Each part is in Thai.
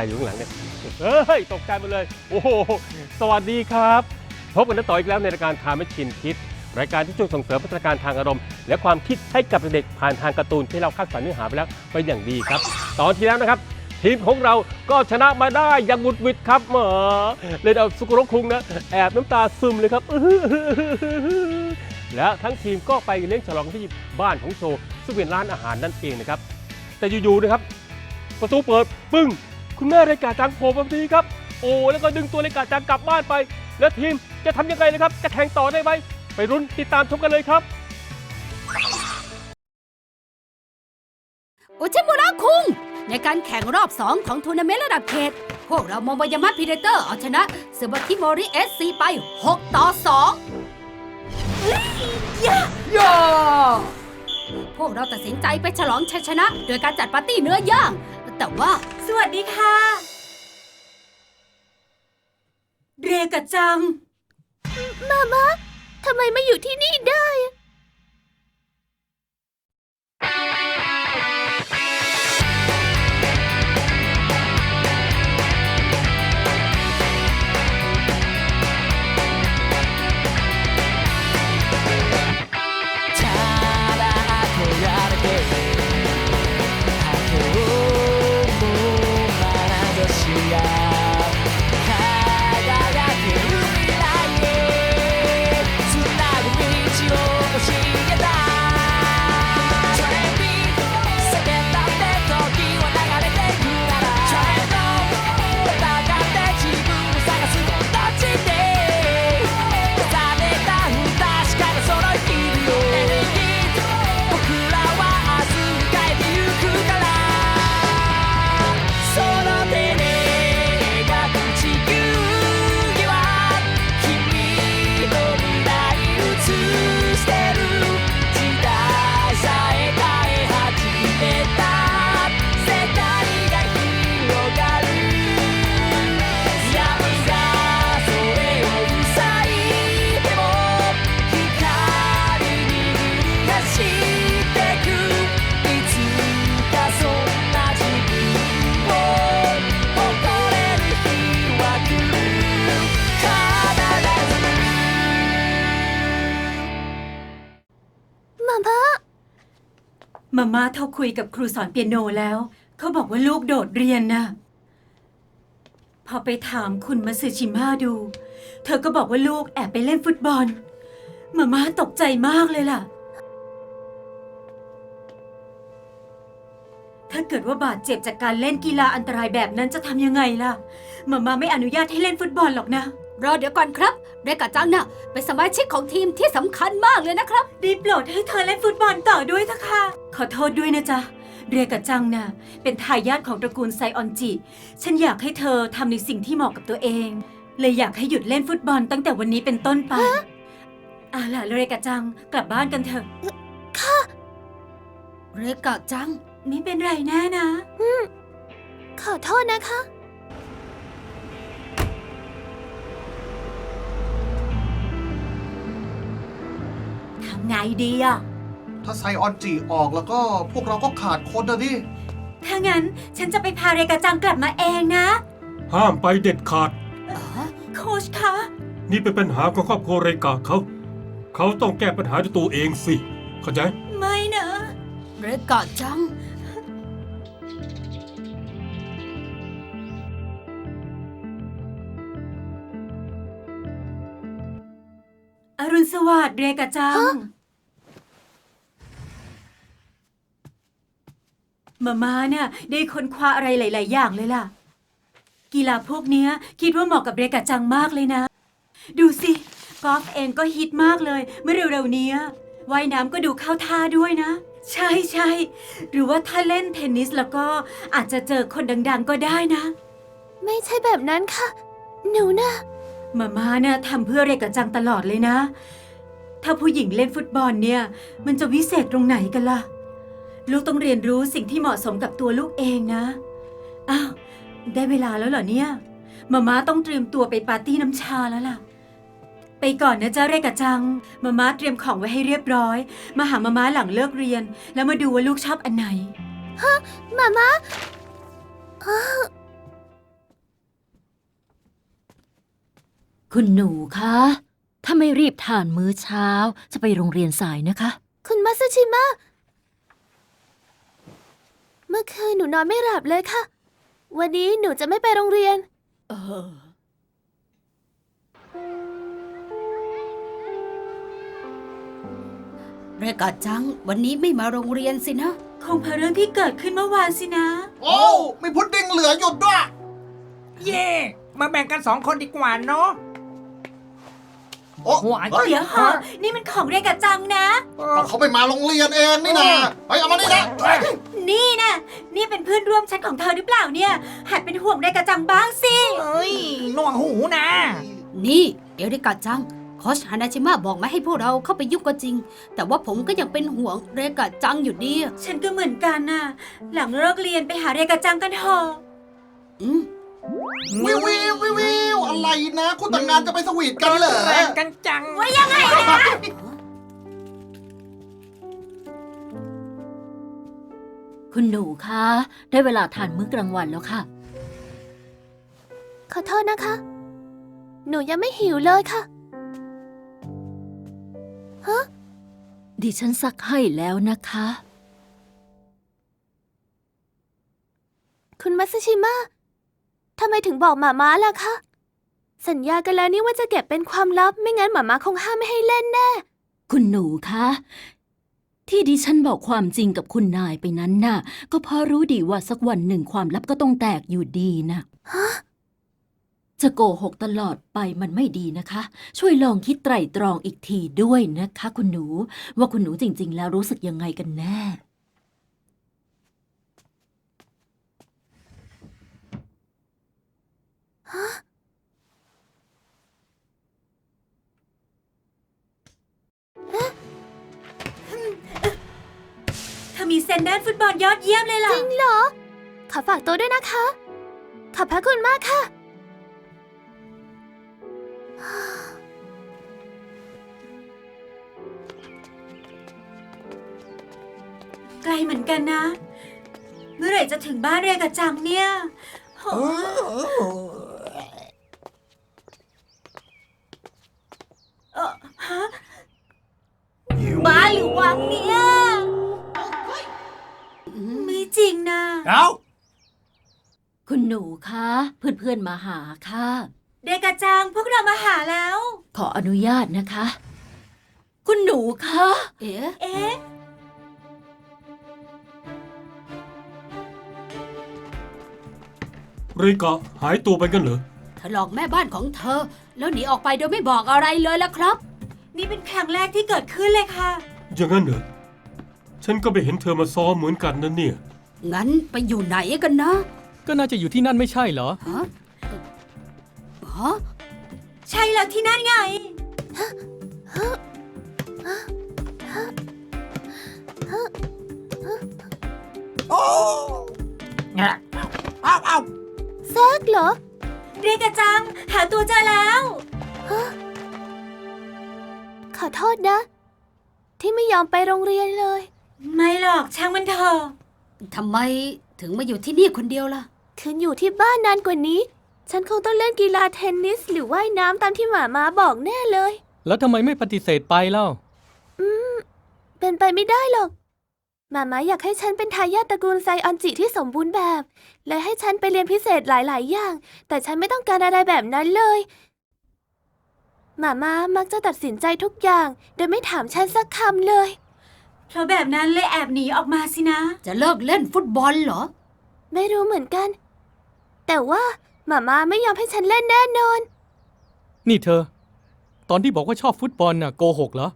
อะไรอยู่ข้างหลังเนี่ยเฮ้ยตกใจหมดเลย โอ้โหสวัสดีครับ พบกันต่ออีกแล้วในรายการทาไม่ชินคิดรายการที่ช่วยส่งเสริมพัฒนาการทางอารมณ์ และความคิดให้กับเด็กผ่านทางการ์ตูนที่เราคัดสรรเนื้อหาไปแล้วเป็นอย่างดีครับ ตอนที่แล้วนะครับ ทีมของเราก็ชนะมาได้อย่างบุดวิดครับหมอเลยเอาสุกุรคุงนะแอบน้ำตาซึมเลยครับและทั้งทีมก็ไปเลี้ยงฉลองที่บ้านของโชซึ่งเป็นร้านอาหารนั่นเองนะครับ แต่อยู่ๆนะครับ ประตูเปิดปึ้ง คุณแม่รายการจังโผล่มาพอดีครับ โอ้แล้วก็ดึงตัวรายการจังกลับบ้านไป แล้วทีมจะทำยังไงนะครับ จะแข่งต่อได้ไหมไปรุ้นติดตามชมกันเลยครับโอชิมุระคุง ในการแข่งรอบ 2 ของทัวร์นาเมนต์ระดับเขต พวกเราโมบายามัตพีเดเตอร์เอาชนะเซบาคิโมริเอสซีไป 6 ต่อ2ย่าย่าพวกเราตัดสินใจไปฉลองชัยชนะ โดยการจัดปาร์ตี้เนื้อย่าง แต่ว่า สวัสดีค่ะ เรกะจัง มามาทำไมไม่อยู่ที่นี่ได้ มาม่าเขาคุยกับครูสอนเปียโนแล้ว เขาบอกว่าลูกโดดเรียนนะพอไปถามคุณมาซึชิมาดู เธอก็บอกว่าลูกแอบไปเล่นฟุตบอล มาม่าตกใจมากเลยล่ะ ถ้าเกิดว่าบาดเจ็บจากการเล่นกีฬาอันตรายแบบนั้นจะทำยังไงล่ะ มาม่าไม่อนุญาตให้เล่นฟุตบอลหรอกนะ รอเดี๋ยวก่อนครับเรกาจังน่ะเป็นสมาชิกของทีมที่สำคัญมากเลยนะครับ ได้โปรดให้เธอเล่นฟุตบอลต่อด้วยเถอะค่ะ ขอโทษด้วยนะจ๊ะ เรียกกับจังนะเป็นทายาทของตระกูลไซออนจิ ฉันอยากให้เธอทำในสิ่งที่เหมาะกับตัวเอง เลยอยากให้หยุดเล่นฟุตบอลตั้งแต่วันนี้เป็นต้นไปเอาล่ะเรียกกับจังกลับบ้านกันเถอะ เรกาจัง ไม่เป็นไรแน่นะ ขอโทษนะคะ ทำไงดีอะถ้าไซออนจีออกแล้วก็พวกเราก็ขาดคนนะดิถ้างั้นฉันจะไปพาเรกาจังกลับมาเองนะ ห้ามไปเด็ดขาด โค้ชคะ นี่เป็นปัญหาของครอบครัวเรกาเขา เขาต้องแก้ปัญหาด้วยตัวเองสิ เข้าใจ ไม่นะ เรกาจัง รุณสวัสดิ์เรกาจัง มาม่าเนี่ยได้ค้นคว้าอะไรหลาย ๆ อย่างเลยล่ะ กีฬาพวกเนี้ย คิดว่าเหมาะกับเรกาจังมากเลยนะ ดูสิกอล์ฟเองก็ฮิตมากเลย เมื่อเร็วๆเนี้ยว่ายน้ำก็ดูเข้าท่าด้วยนะ ใช่ใช่หรือว่าถ้าเล่นเทนนิสแล้วก็อาจจะเจอคนดัง ๆ ก็ได้นะ ไม่ใช่แบบนั้นค่ะ หนูน่ะ มาม่าเนี่ยทำเพื่อเรกบจังตลอดเลยนะ ถ้าผู้หญิงเล่นฟุตบอลเนี่ย มันจะวิเศษตรงไหนกันล่ะ ลูกต้องเรียนรู้สิ่งที่เหมาะสมกับตัวลูกเองนะ อ้าว ได้เวลาแล้วเหรอเนี่ย มาม่าต้องเตรียมตัวไปปาร์ตี้น้ำชาแล้วล่ะ ไปก่อนนะจ๊ะเรกบจัง มาม่าเตรียมของไว้ให้เรียบร้อย มาหามาม่าหลังเลิกเรียน แล้วมาดูว่าลูกชอบอันไหน ฮะ มาม่า คุณหนูคะ ถ้าไม่รีบทานมื้อเช้าจะไปโรงเรียนสายนะคะ คุณมาซาชิมะ เมื่อคืนหนูนอนไม่หลับเลยค่ะ วันนี้หนูจะไม่ไปโรงเรียน เออ เรกาจัง วันนี้ไม่มาโรงเรียนสินะ คงเพราะเรื่องที่เกิดขึ้นเมื่อวานสินะ โอ้มีพุดดิ้งเหลืออยู่ด้วย เย่ มาแบ่งกันสองคนดีกว่าเนาะ โอ้หัวเฮ้ยเดี๋ยวเหอะนี่มันของเรกะจังนะ เอาเขาไปมาโรงเรียนเองนี่นะเฮ้ยเอามานี่นะนี่นะนี่เป็นเพื่อนร่วมชั้นของเธอหรือเปล่าเนี่ย หัดเป็นห่วงเรกะจังบ้างสิ เอ้ยหนวกหูนะนี่เอริกาจังโคชฮานาชิมะบอกไม่ให้พวกเราเข้าไปยุ่งก็จริง แต่ว่าผมก็ยังเป็นห่วงเรกาจังอยู่ดีอะฉันก็เหมือนกันน่ะ หลังเลิกเรียนไปหาเรกะจังกันเถอะอืม วิววิววิววิวอะไรนะคุณแต่งงานจะไปสวีทกันเหรอแรงกันจังไงนะคุณหนูคะได้เวลาทานมื้อกลางวันแล้วค่ะ ขอโทษนะคะ หนูยังไม่หิวเลยค่ะฮะดิฉันซักให้แล้วนะคะ คุณมาซาชิมะ ทำไมถึงบอกหมาม้าล่ะคะ สัญญากันแล้วนี่ว่าจะเก็บเป็นความลับ ไม่งั้นหมาม้าคงห้ามไม่ให้เล่นแน่คุณหนูคะ ที่ดิฉันบอกความจริงกับคุณนายไปนั้นน่ะ ก็เพราะรู้ดีว่าสักวันหนึ่งความลับก็ต้องแตกอยู่ดีนะจะโกหกตลอดไปมันไม่ดีนะคะ ช่วยลองคิดไตร่ตรองอีกทีด้วยนะคะ คุณหนู ว่าคุณหนูจริง ๆ แล้วรู้สึกยังไงกันแน่ เธอมีเซนด้านฟุตบอลยอดเยี่ยมเลยล่ะจริงเหรอ ขอฝากตัวด้วยนะคะ ขอบพระคุณมากค่ะ ไกลเหมือนกันนะ เมื่อไหร่จะถึงบ้านเรกะจังเนี่ยโห เอ่อฮะบ้านหรือวังเนี่ยไม่จริงนะ เอาคุณหนูคะเพื่อนๆมาหาค่ะเรกะจังพวกเรามาหาแล้ว ขออนุญาตนะคะ คุณหนูคะ เอ๊ะ เอ๊ะ ริกะหายตัวไปกันเหรอ เธอหลอกแม่บ้านของเธอ แล้วหนีออกไปโดยไม่บอกอะไรเลยล่ะครับ นี่เป็นครั้งแรกที่เกิดขึ้นเลยค่ะ อย่างนั้นเหรอ ฉันก็ไปเห็นเธอมาซ้อมเหมือนกันนั่นเนี่ย งั้นไปอยู่ไหนกันนะก็น่าจะอยู่ที่นั่นไม่ใช่เหรอ ฮะฮะใช่แล้วที่นั่นไงเอาเอา เซิร์กเหรอ เรกะจัง หาตัวเจอแล้วขอโทษนะ ที่ไม่ยอมไปโรงเรียนเลย ไม่หรอกช่างมันเถอะ ทำไมถึงมาอยู่ที่นี่คนเดียวล่ะ คืนอยู่ที่บ้านนานกว่านี้ ฉันคงต้องเล่นกีฬาเทนนิสหรือว่ายน้ำตามที่หมาม้าบอกแน่เลย แล้วทำไมไม่ปฏิเสธไปเล่า เป็นไปไม่ได้หรอก หมาม้าอยากให้ฉันเป็นทายาทตระกูลไซออนจิที่สมบูรณ์แบบ และให้ฉันไปเรียนพิเศษหลาย ๆ อย่าง แต่ฉันไม่ต้องการอะไรแบบนั้นเลย หมาม้ามักจะตัดสินใจทุกอย่าง โดยไม่ถามฉันสักคำเลย เพราะแบบนั้นเลยแอบหนีออกมาสินะ จะเลิกเล่นฟุตบอลเหรอ ไม่รู้เหมือนกัน แต่ว่าหมาม้าไม่ยอมให้ฉันเล่นแน่นอน นี่เธอ ตอนที่บอกว่าชอบฟุตบอลน่ะโกหกเหรอ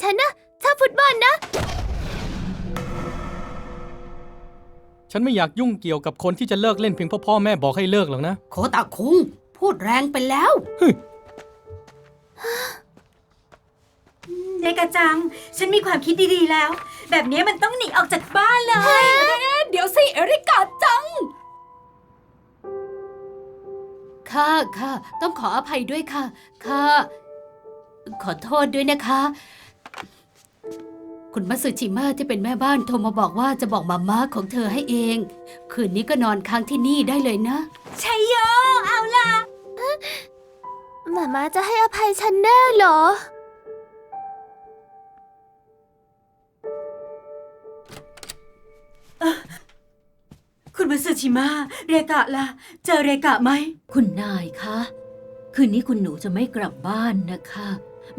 ฉันนะ ชอบฟุตบอลนะ ฉันไม่อยากยุ่งเกี่ยวกับคนที่จะเลิกเล่นเพียงเพราะพ่อแม่บอกให้เลิกหรอกนะ โคตาคุง พูดแรงไปแล้วเรกจัง ฉันมีความคิดดีๆแล้ว แบบนี้มันต้องหนีออกจากบ้านเลย เดี๋ยวสิ เอริกาจัง ค่ะค่ะ ต้องขออภัยด้วยค่ะ ค่ะ ขอโทษด้วยนะคะ คุณมัตสึชิมะที่เป็นแม่บ้านโทรมาบอกว่าจะบอกมาม่าของเธอให้เอง คืนนี้ก็นอนค้างที่นี่ได้เลยนะ ชัยโย เอาล่ะมาม่าจะให้อภัยฉันแน่เหรอ คุณมาสึชิมะเรกะล่ะ เจอเรกะไหม คุณนายคะ คืนนี้คุณหนูจะไม่กลับบ้านนะคะ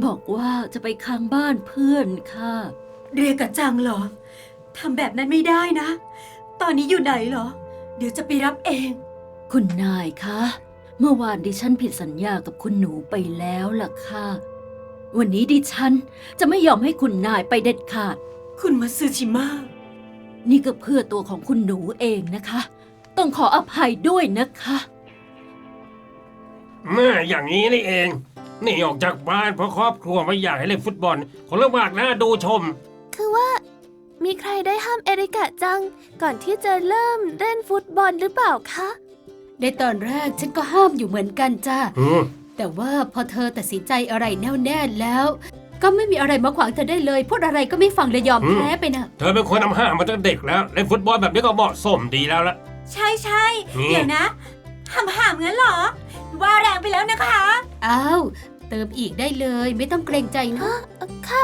บอกว่าจะไปค้างบ้านเพื่อนค่ะ เรกะจังเหรอทำแบบนั้นไม่ได้นะ ตอนนี้อยู่ไหนเหรอ เดี๋ยวจะไปรับเอง คุณนายคะ เมื่อวานดิฉันผิดสัญญากับคุณหนูไปแล้วล่ะค่ะ วันนี้ดิฉันจะไม่ยอมให้คุณนายไปเด็ดขาด คุณมาสึชิมะนี่ก็เพื่อตัวของคุณหนูเองนะคะ ต้องขออภัยด้วยนะคะแม่อย่างนี้นี่เองหนี่ออกจากบ้านเพราะครอบครัวไม่อยากให้เล่นฟุตบอลคนละมากนะดูชม คือว่า มีใครได้ห้ามเอริกะจัง ก่อนที่จะเริ่มเล่นฟุตบอลหรือเปล่าคะ ในตอนแรกฉันก็ห้ามอยู่เหมือนกันจ้าอืมแต่ว่าพอเธอตัดสินใจอะไรแน่วแน่แล้ว ก็ไม่มีอะไรมาขวางเธอได้เลย พูดอะไรก็ไม่ฟังเลยยอมแพ้ไปนะเธอเป็นคนนำห้ามมาตั้งแต่เด็กแล้วเล่นฟุตบอลแบบนี้ก็เหมาะสมดีแล้วละใช่ใช่อืมเดี๋ยวนะห้ามหามงั้นเหรอ ว่าแรงไปแล้วนะคะ อ้าวเติมอีกได้เลยไม่ต้องเกรงใจนะเอ่อค่ะ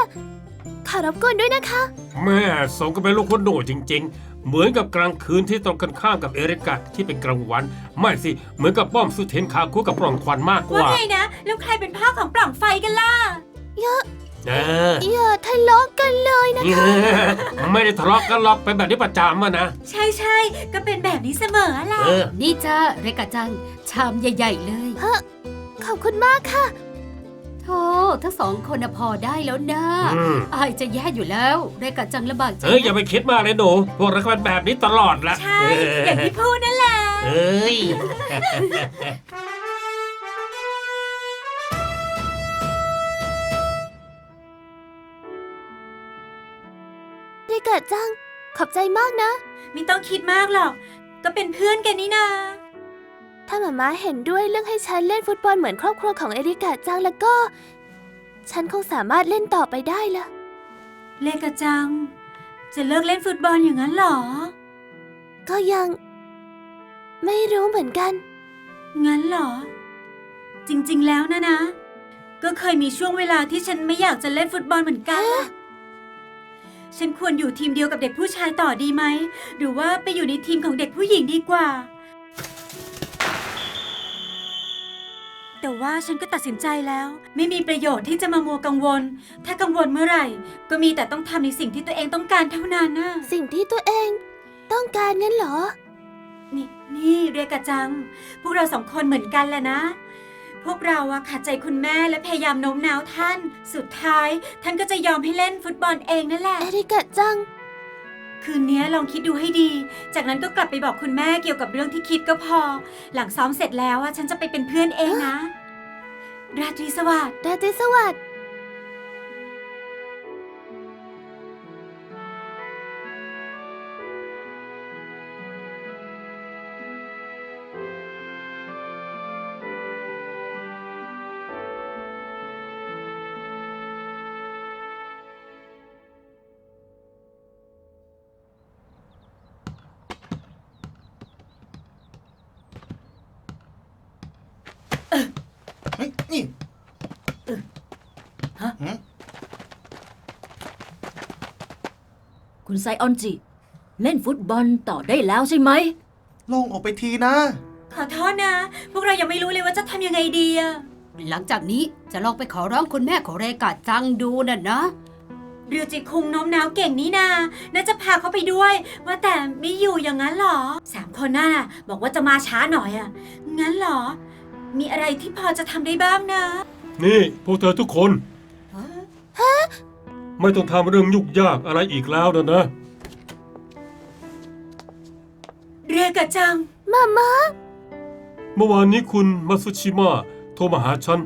ขอรบกวนด้วยนะคะ แม่สมก็เป็นลูกคนโดจริง ๆ เหมือนกับกลางคืนที่ตรงกันข้ามกับเอริกะที่เป็นกลางวัน ไม่สิ เหมือนกับป้อมสุเทนคาคุกับปล่องควันมากกว่าว่าไงนะ แล้วใครเป็นพ่อของปล่องไฟกันล่ะเอออย่าทะเลาะกันเลยนะคะ ไม่ได้ทะเลาะกันหรอกเป็นแบบนี้ประจำอะนะ ใช่ใช่ก็เป็นแบบนี้เสมอแหละเออนี่จ้าเรกะจัง ชามใหญ่ ๆ เลย ขอบคุณมากค่ะ โธ่ทั้งสองคนน่ะพอได้แล้วนะอืม อายจะแย่อยู่แล้วเรกะจังลำบากใจเอ้ยอย่าไปคิดมากเลยหนู พวกเราก็เป็นแบบนี้ตลอดละใช่ อย่างที่พูดนั่นแหละ เอ้ยเอริกะจัง ขอบใจมากนะ ไม่ต้องคิดมากหรอก ก็เป็นเพื่อนกันนี่นา ถ้าหมาม้าเห็นด้วยเรื่องให้ฉันเล่นฟุตบอลเหมือนครอบครัวของเอริกะจังแล้วก็ ฉันคงสามารถเล่นต่อไปได้ละเลกะจัง จะเลิกเล่นฟุตบอลอย่างนั้นเหรอ ก็ยัง ไม่รู้เหมือนกัน งั้นเหรอ จริงๆแล้วนะนะ ก็เคยมีช่วงเวลาที่ฉันไม่อยากจะเล่นฟุตบอลเหมือนกันล่ะฉันควรอยู่ทีมเดียวกับเด็กผู้ชายต่อดีไหม หรือว่าไปอยู่ในทีมของเด็กผู้หญิงดีกว่า แต่ว่าฉันก็ตัดสินใจแล้ว ไม่มีประโยชน์ที่จะมามัวกังวล ถ้ากังวลเมื่อไหร่ ก็มีแต่ต้องทำในสิ่งที่ตัวเองต้องการเท่านั้นนะสิ่งที่ตัวเองต้องการงั้นเหรอ นี่นี่เรียกกะจัง พวกเราสองคนเหมือนกันแหละนะ พวกเราอะขัดใจคุณแม่และพยายามโน้มน้าวท่าน สุดท้าย ท่านก็จะยอมให้เล่นฟุตบอลเองนั่นแหละ เอริกะจัง คืนนี้ลองคิดดูให้ดี จากนั้นก็กลับไปบอกคุณแม่เกี่ยวกับเรื่องที่คิดก็พอ หลังซ้อมเสร็จแล้วอะฉันจะไปเป็นเพื่อนเองนะ ราตรีสวัสดิ์ ราตรีสวัสดิ์ คุณไซออนจิ เล่นฟุตบอลต่อได้แล้วใช่ไหม โล่งออกไปทีนะ ขอโทษนะ พวกเรายังไม่รู้เลยว่าจะทำยังไงดีอะหลังจากนี้จะลองไปขอร้องคุณแม่ของเรกะจังดูน่ะนะ เรือจิคุงโน้มน้าวเก่งนี่นา น่าจะพาเขาไปด้วย ว่าแต่ไม่อยู่อย่างนั้นเหรอสามคนน่ะบอกว่าจะมาช้าหน่อยอะงั้นเหรอ มีอะไรที่พอจะทำได้บ้างนะ นี่ พวกเธอทุกคน ไม่ต้องทำเรื่องยุ่งยากอะไรอีกแล้วนะนะ เรือกะจัง มาม่าเมื่อวานนี้คุณมาซุชิมะโทรมาหาฉัน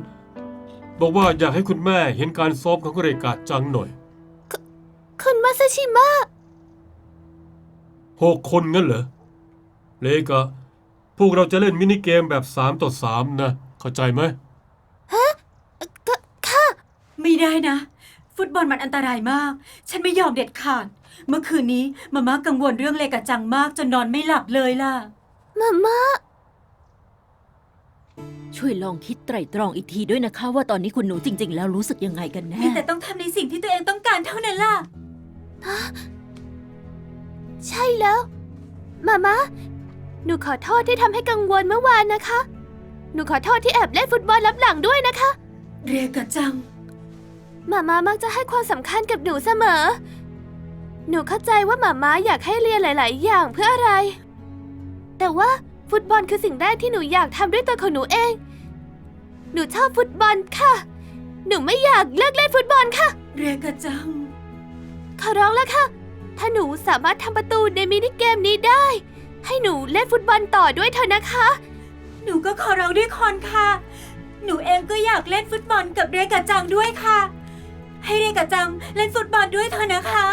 บอกว่าอยากให้คุณแม่เห็นการซ้อมของเรกาจังหน่อยคุณมาซาชิมะหกคนงั้นเหรอเลกะพวกเราจะเล่นมินิเกมแบบ3ต่อ3นะ เข้าใจไหมก็ค่ะ ไม่ได้นะ ฟุตบอลมันอันตรายมาก ฉันไม่ยอมเด็ดขาด เมื่อคืนนี้มาม่ากังวลเรื่องเลกะจังมากจนนอนไม่หลับเลยล่ะ มาม่า ช่วยลองคิดไตร่ตรองอีกทีด้วยนะคะ ว่าตอนนี้คุณหนูจริง ๆ แล้วรู้สึกยังไงกันแน่เพียงแต่ต้องทำในสิ่งที่ตัวเองต้องการเท่านั้นล่ะ ใช่แล้ว มามาหนูขอโทษที่ทำให้กังวลเมื่อวานนะคะ หนูขอโทษที่แอบเล่นฟุตบอลลับหลังด้วยนะคะ เรียกะจัง มามามักจะให้ความสำคัญกับหนูเสมอ หนูเข้าใจว่าหมาม้าอยากให้เรียนหลาย ๆ อย่างเพื่ออะไร แต่ว่าฟุตบอลคือสิ่งแรกที่หนูอยากทำด้วยตัวของหนูเอง หนูชอบฟุตบอลค่ะ หนูไม่อยากเลิกเล่นฟุตบอลค่ะ เรียกะจัง ขอร้องแล้วค่ะ ถ้าหนูสามารถทำประตูในมินิเกมนี้ได้ ให้หนูเล่นฟุตบอลต่อด้วยเถอะนะคะ หนูก็ขอเราด้วยคนค่ะ หนูเองก็อยากเล่นฟุตบอลกับเรกะจังด้วยค่ะ ให้เรกะจังเล่นฟุตบอลด้วยเถอะนะคะ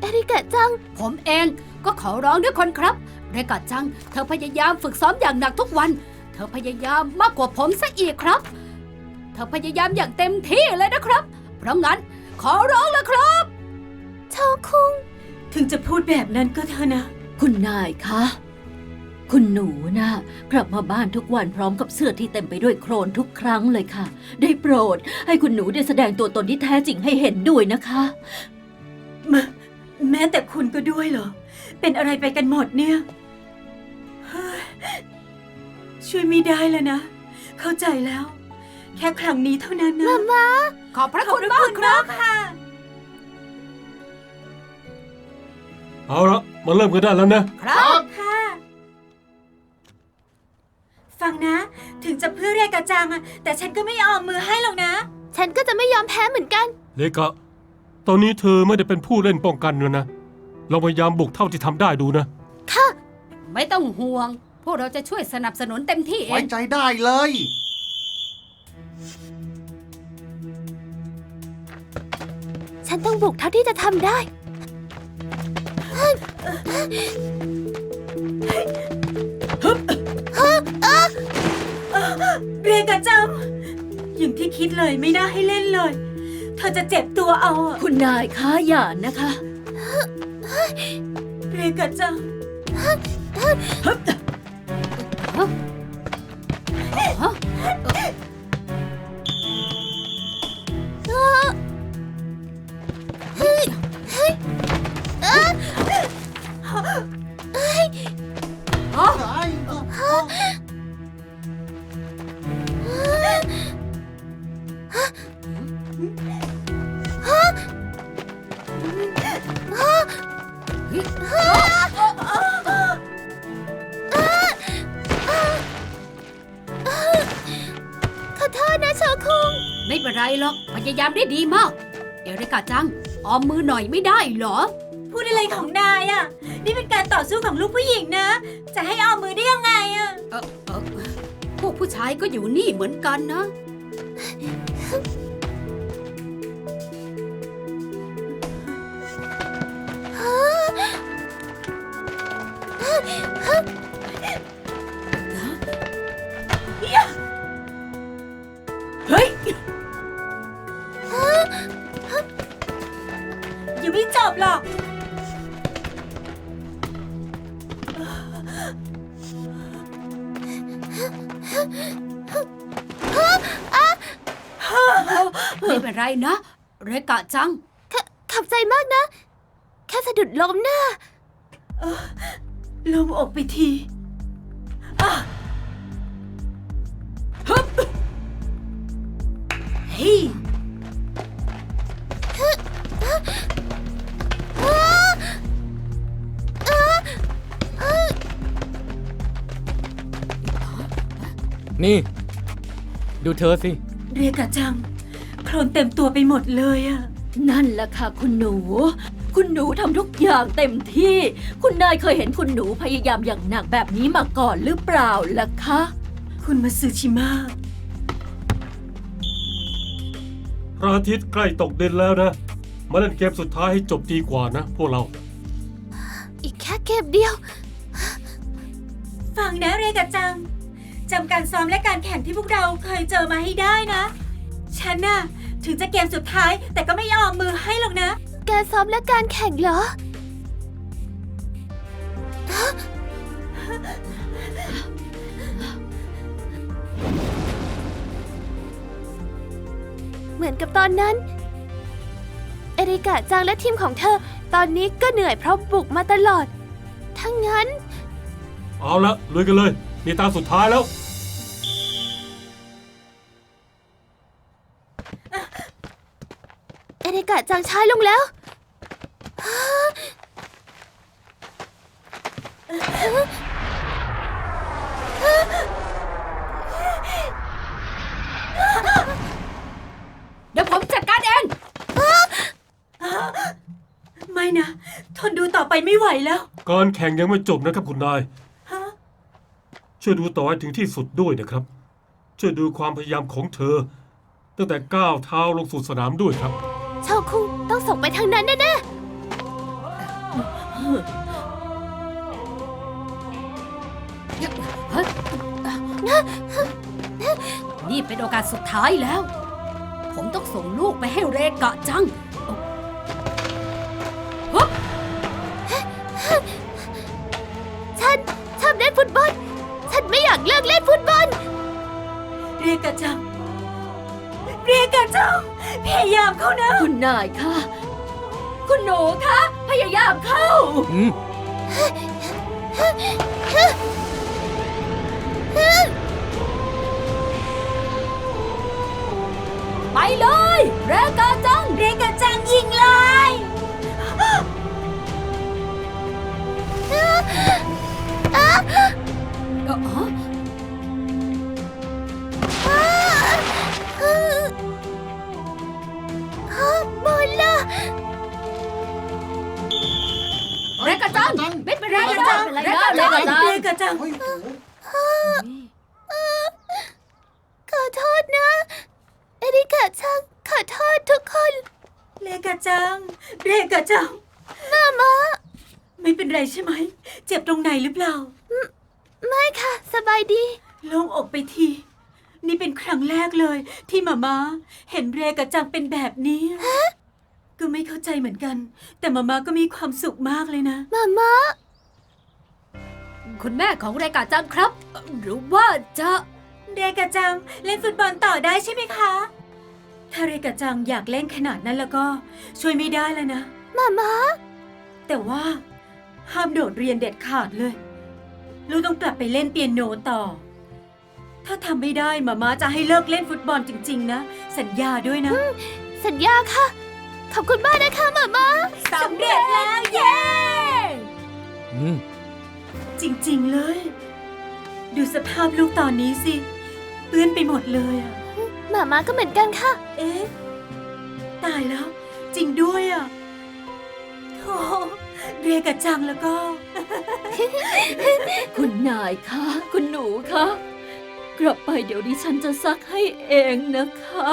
เอริกะจัง ผมเองก็ขอร้องด้วยคนครับ เรกาจัง เธอพยายามฝึกซ้อมอย่างหนักทุกวัน เธอพยายามมากกว่าผมซะอีกครับ เธอพยายามอย่างเต็มที่เลยนะครับ เพราะงั้นขอร้องเลยครับโชคุง ถึงจะพูดแบบนั้นก็เถอะนะ คุณนายคะ คุณหนูนะกลับมาบ้านทุกวันพร้อมกับเสื้อที่เต็มไปด้วยโครนทุกครั้งเลยค่ะ ได้โปรด ให้คุณหนูได้แสดงตัวตนที่แท้จริงให้เห็นด้วยนะคะแม้แม้แต่คุณก็ด้วยเหรอ เป็นอะไรไปกันหมดเนี่ยเฮ้ยช่วยไม่ได้แล้วนะ เข้าใจแล้ว แค่ครั้งนี้เท่านั้นนะมามาขอบพระขอบคุณพระมากคุณครัมาบกค่ะ เอาละมาเริ่มกันได้แล้วนะ ครับ ฟังนะ ถึงจะเพื่อเรียกกระจังอะแต่ฉันก็ไม่ยอมมือให้หรอกนะ ฉันก็จะไม่ยอมแพ้เหมือนกัน เลกะ ตอนนี้เธอไม่ได้เป็นผู้เล่นป้องกันแล้วนะ เราพยายามบุกเท่าที่ทำได้ดูนะ ค่ะ ไม่ต้องห่วง พวกเราจะช่วยสนับสนุนเต็มที่เอไว้ง ใจได้เลย ฉันต้องบุกเท่าที่จะทำได้ เรียกกระจังอย่างที่คิดเลยไม่น่าให้เล่นเลย เธอจะเจ็บตัวเอาอะคุณนายค้าหย่านะคะ เรียกระจังขอ ยายามได้ดีมาก เอริกาจัง ออมมือหน่อยไม่ได้เหรอ พูดอะไรของนายอะนี่เป็นการต่อสู้ของลูกผู้หญิงนะ จะให้เอามือได้ยังไงอะเออเออพวกผู้ชายก็อยู่นี่เหมือนกันนะ เฮ้ย จบหรอก ไม่เป็นไรนะ เรกาจังขอบใจมากนะ แค่สะดุดล้มหน้าลงอกไปทีอะฮึบเฮ้ย นี่ ดูเธอสิ เรียกกะจัง โคลนเต็มตัวไปหมดเลยอะนั่นแหละค่ะคุณหนู คุณหนูทำทุกอย่างเต็มที่ คุณนายเคยเห็นคุณหนูพยายามอย่างหนักแบบนี้มาก่อนหรือเปล่าล่ะคะ คุณมาซึชิมะพระอาทิตย์ใกล้ตกดินแล้วนะ มาเล่นเกมสุดท้ายให้จบดีกว่านะ พวกเรา อีกแค่เกมเดียว ฟังนะเรียกกะจัง จำการซ้อมและการแข่งที่พวกเราเคยเจอมาให้ได้นะ ฉันน่ะ ถึงจะเกมสุดท้ายแต่ก็ไม่ยอมมือให้หรอกนะ การซ้อมและการแข่งเหรอ เหมือนกับตอนนั้น เอริกาจังและทีมของเธอ ตอนนี้ก็เหนื่อยเพราะบุกมาตลอด ทั้งนั้น เอาละลุยกันเลย นี่ตาสุดท้ายแล้ว เอริกะจังช้าลงแล้ว เดี๋ยวผมจัดการเอง ไม่นะ ทนดูต่อไปไม่ไหวแล้ว การแข่งยังไม่จบนะครับคุณนาย ฮะ ช่วยดูต่อให้ถึงที่สุดด้วยนะครับ ช่วยดูความพยายามของเธอ ตั้งแต่ก้าวเท้าลงสู่สนามด้วยครับ ชาวคุงต้องส่งไปทางนั้นแน่ๆนี่เป็นโอกาสสุดท้ายแล้ว ผมต้องส่งลูกไปให้เรกะจัง ฉันชอบเล่นฟุตบอล ฉันไม่อยากเลิกเล่นฟุตบอล เรียกะจัง เรียกกะจัง พยายามเขานะ คุณนายคะคุณหนูคะพยายามเข้า อืมไปเลย เรกะจัง เรียกกะจังยิงเลย ยกกะจังเฮ้ยโอ้โหขอโทษนะ เอริกะชังขอโทษทุกคนเรียกกะจังเรียกกะจัง มามาไม่เป็นไรใช่ไหม เจ็บตรงไหนหรือเปล่า ไม่ค่ะ สบายดี โล่งอกไปที นี่เป็นครั้งแรกเลย ที่มาม่าเห็นเรกะจังเป็นแบบนี้ ก็ไม่เข้าใจเหมือนกัน แต่มาม่าก็มีความสุขมากเลยนะ มามา คุณแม่ของเรกะจังครับ หรือว่าจะเรกะจังเล่นฟุตบอลต่อได้ใช่ไหมคะ ถ้าเรกะจังอยากเล่นขนาดนั้นแล้วก็ช่วยไม่ได้แล้วนะ มามาแต่ว่าห้ามโดดเรียนเด็ดขาดเลย ลูกต้องกลับไปเล่นเปียโนต่อ ถ้าทำไม่ได้มาม่าจะให้เลิกเล่นฟุตบอลจริง ๆ นะ สัญญาด้วยนะ สัญญาค่ะ ขอบคุณมากนะคะมามา สำเร็จแล้ว เย้ อืม จริง ๆ เลย ดูสภาพลูกตอนนี้สิ เปื้อนไปหมดเลยอะมามาก็เหมือนกันค่ะ เอ๊ะ ตายแล้ว จริงด้วยอะโธ่เรียกกับจังแล้วก็ คุณนายคะคุณหนูคะกลับไปเดี๋ยวดิฉันจะซักให้เองนะคะ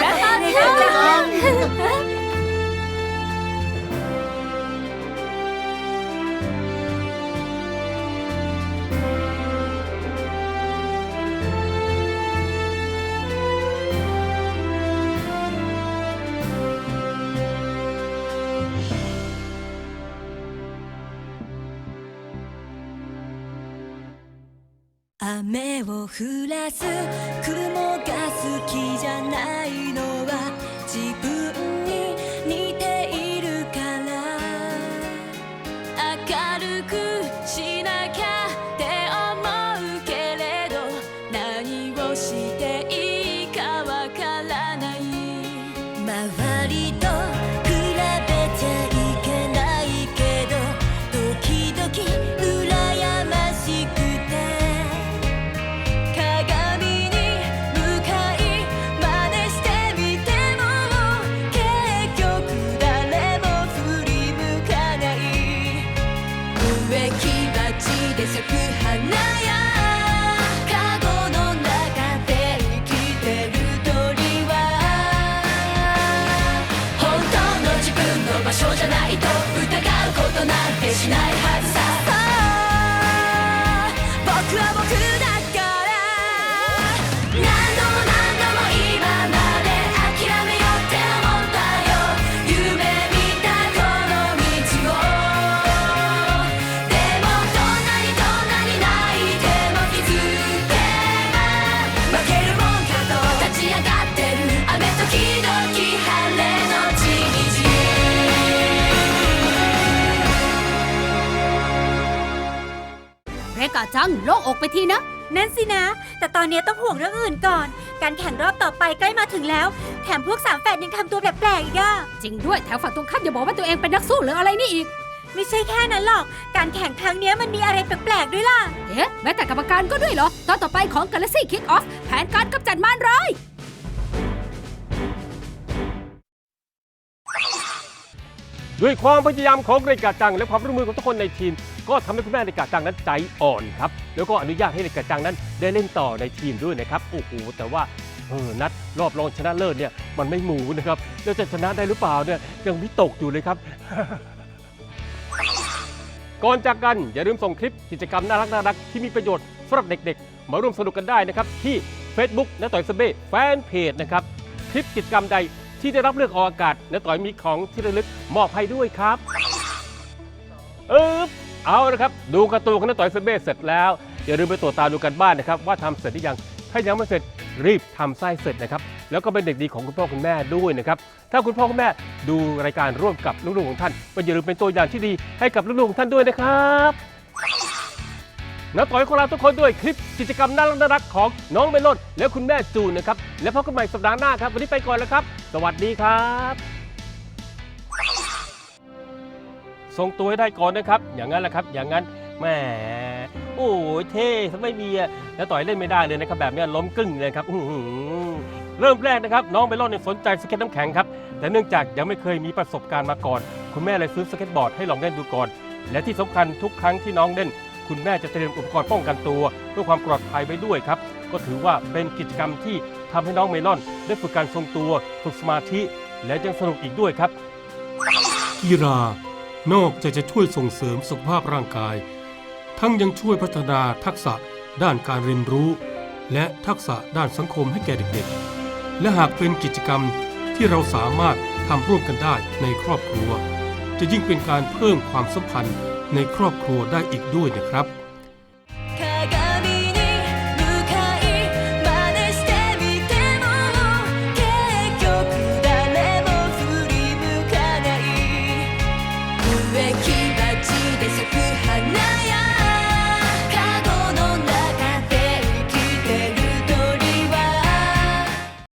เรียกกับจัง 雨を降らす。雲が好きじゃない。 จังโล่งอกไปทีนะ นั่นสินะ แต่ตอนนี้ต้องห่วงเรื่องอื่นก่อน การแข่งรอบต่อไปใกล้มาถึงแล้ว แถมพวกสามแฝดยังทำตัวแปลกๆอีกอะจริงด้วยแถวฝั่งตรงข้ามอย่าบอกว่าตัวเองเป็นนักสู้หรืออะไรนี่อีก ไม่ใช่แค่นั้นหรอก การแข่งครั้งเนี้ยมันมีอะไรแปลกๆด้วยล่ะ เอ๊ะแม้แต่กรรมการก็ด้วยเหรอ ตอนต่อไปของ Galaxy Kick Off แผนการกำจัดมารร้ายด้วยความพยายามของเรกาจังและความร่วมมือของทุกคนในทีม ก็ทำให้คุณแม่เรกาจังนั้นใจอ่อนครับแล้วก็อนุญาตให้เรกาจังนั้นได้เล่นต่อในทีมด้วยนะครับโอ้โหแต่ว่าเออนัดรอบรองชนะเลิศเนี่ยมันไม่หมูนะครับแล้วจะชนะได้หรือเปล่าเนี่ยยังวิตกอยู่เลยครับ ก่อนจากกันอย่าลืมส่งคลิปกิจกรรมน่ารักน่ารักที่มีประโยชน์สำหรับเด็กๆ มาร่วมสนุกกันได้นะครับที่ Facebook นต่อยสเบ้แฟนเพจนะครับคลิปกิจกรรมใดที่ได้รับเลือกออกอากาศนต่อยมีของที่ระลึกมอบให้ด้วยครับเออ เอาละครับ ดูการ์ตูนของนต่อยสเบ้เสร็จแล้ว อย่าลืมไปตรวจตาดูกันบ้านนะครับ ว่าทำเสร็จหรือยัง ถ้ายังไม่เสร็จรีบทำไส้เสร็จนะครับ แล้วก็เป็นเด็กดีของคุณพ่อคุณแม่ด้วยนะครับ ถ้าคุณพ่อคุณแม่ดูรายการร่วมกับลูกๆของท่านก็อย่าลืมเป็นตัวอย่างที่ดีให้กับลูกๆของท่านด้วยนะครับน้าต่อยของเราทุกคนด้วยคลิปกิจกรรมน่ารักน่ารักของน้องเมลอนและคุณแม่จูนนะครับ แล้วพบกันใหม่สัปดาห์หน้าครับ วันนี้ไปก่อนแล้วครับ สวัสดีครับ ทรงตัวให้ได้ก่อนนะครับ อย่างนั้นแหละครับ อย่างนั้นแหมโอ้ยเท่ซะไม่มีอะแล้วต่อยเล่นไม่ได้เลยนะครับ แบบนี้ล้มกึ่งเลยครับอื้อหือเริ่มแรกนะครับ น้องเมลอนเนี่ยสนใจสเก็ตน้ำแข็งครับ แต่เนื่องจากยังไม่เคยมีประสบการณ์มาก่อน คุณแม่เลยซื้อสเก็ตบอร์ดให้ลองเล่นดูก่อน และที่สำคัญทุกครั้งที่น้องเล่น คุณแม่จะเตรียมอุปกรณ์ป้องกันตัว เพื่อความปลอดภัยไว้ด้วยครับ ก็ถือว่าเป็นกิจกรรมที่ทำให้น้องเมลอนได้ฝึกการทรงตัว ฝึกสมาธิ และยังสนุกอีกด้วยครับ กีฬา นอกจากจะช่วยส่งเสริมสุขภาพร่างกาย ทั้งยังช่วยพัฒนาทักษะด้านการเรียนรู้ และทักษะด้านสังคมให้แก่เด็กๆ และหากเป็นกิจกรรมที่เราสามารถทำร่วมกันได้ในครอบครัว จะยิ่งเป็นการเพิ่มความสัมพันธ์ในครอบครัวได้อีกด้วยนะครับ